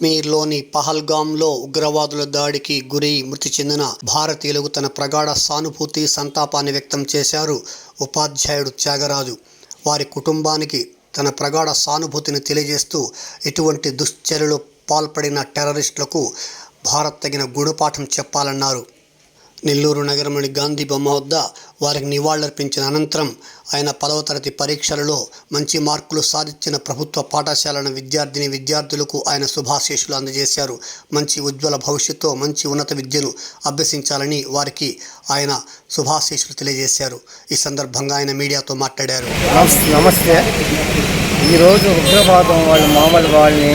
కాశ్మీర్లోని పహల్గాంలో ఉగ్రవాదుల దాడికి గురై మృతి చెందిన భారతీయులకు తన ప్రగాఢ సానుభూతి సంతాపాన్ని వ్యక్తం చేశారు ఉపాధ్యాయుడు త్యాగరాజు. వారి కుటుంబానికి తన ప్రగాఢ సానుభూతిని తెలియజేస్తూ ఇటువంటి దుశ్చర్యలు పాల్పడిన టెర్రరిస్టులకు భారత్ తగిన గుణపాఠం చెప్పాలన్నారు. నెల్లూరు నగరంలోని గాంధీ బొమ్మ వద్ద వారికి నివాళులర్పించిన అనంతరం ఆయన పదవ తరగతి పరీక్షలలో మంచి మార్కులు సాధించిన ప్రభుత్వ పాఠశాలల విద్యార్థిని విద్యార్థులకు ఆయన శుభాశీషులు అందజేశారు. మంచి ఉజ్వల భవిష్యత్తుతో మంచి ఉన్నత విద్యను అభ్యసించాలని వారికి ఆయన శుభాశీషులు తెలియజేశారు. ఈ సందర్భంగా ఆయన మీడియాతో మాట్లాడారు. నమస్తే. ఈరోజు ఉగ్రవాదం వాళ్ళు మామూలు వాళ్ళని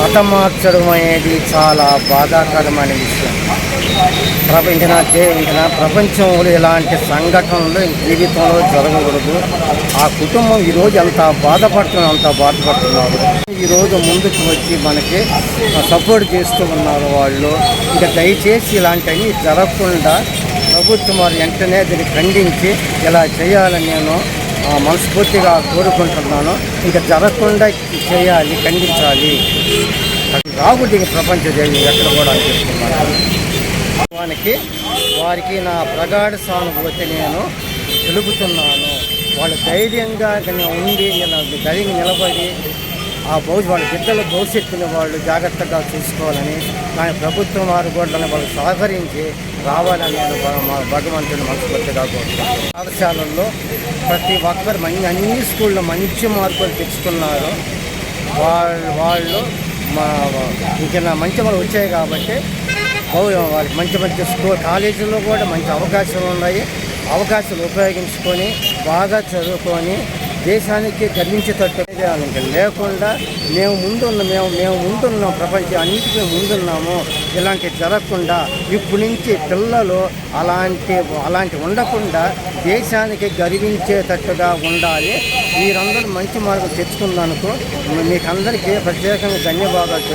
హతమార్చడం అనేది చాలా బాధాకరమైన విషయం. ప్రపంచ ఇంకన ప్రపంచంలో ఇలాంటి సంఘటనలు జీవితంలో జరగకూడదు. ఆ కుటుంబం ఈరోజు ఎంత బాధపడుతున్నారు అంత బాధపడుతున్నారు. ఈరోజు ముందుకు వచ్చి మనకి సపోర్ట్ చేస్తూ ఉన్నారు వాళ్ళు. ఇంకా దయచేసి ఇలాంటివన్నీ జరగకుండా ప్రభుత్వం వారు వెంటనే దీన్ని ఖండించి ఇలా చేయాలని నేను మనస్ఫూర్తిగా కోరుకుంటున్నాను. ఇంకా జరగకుండా చేయాలి ఖండించాలి. రాకూడదు ప్రపంచ దేవి ఎక్కడ కూడా అని వానికి వారికి నా ప్రగాఢ సానుభూతి నేను తెలుపుతున్నాను. వాళ్ళు ధైర్యంగా ఉండి ఇలా ధైర్యంగా నిలబడి ఆ భవిష్యత్ వాళ్ళ బిడ్డల భవిష్యత్తుని వాళ్ళు జాగ్రత్తగా చూసుకోవాలని కానీ ప్రభుత్వం వారు కూడా వాళ్ళు సహకరించి రావాలని నేను మా భగవంతుని మనస్ఫూర్తిగా కోరుతున్నాను పాఠశాలల్లో ప్రతి ఒక్కరు మంచి అన్ని స్కూల్లో మంచి మార్కులు తెచ్చుకున్నారు. వాళ్ళు వాళ్ళు మా ఇంకా మంచి వాళ్ళు వచ్చాయి కాబట్టి వాళ్ళకి మంచి మంచి స్కూల్ కాలేజీలో కూడా మంచి అవకాశాలు ఉన్నాయి. అవకాశాలు ఉపయోగించుకొని బాగా చదువుకొని దేశానికి గర్వించేటట్టు లేకుండా మేము ముందున్న మేము మేము ముందున్నాం ప్రపంచం అన్నిటికీ ముందున్నాము. ఇలాంటి జరగకుండా ఇప్పటి నుంచి పిల్లలు అలాంటి అలాంటి ఉండకుండా దేశానికి గర్వించేటట్టుగా ఉండాలి. మీరందరూ మంచి మార్గం తెచ్చుకున్నందుకు మీకు అందరికీ ప్రత్యేకంగా ధన్యవాదాలు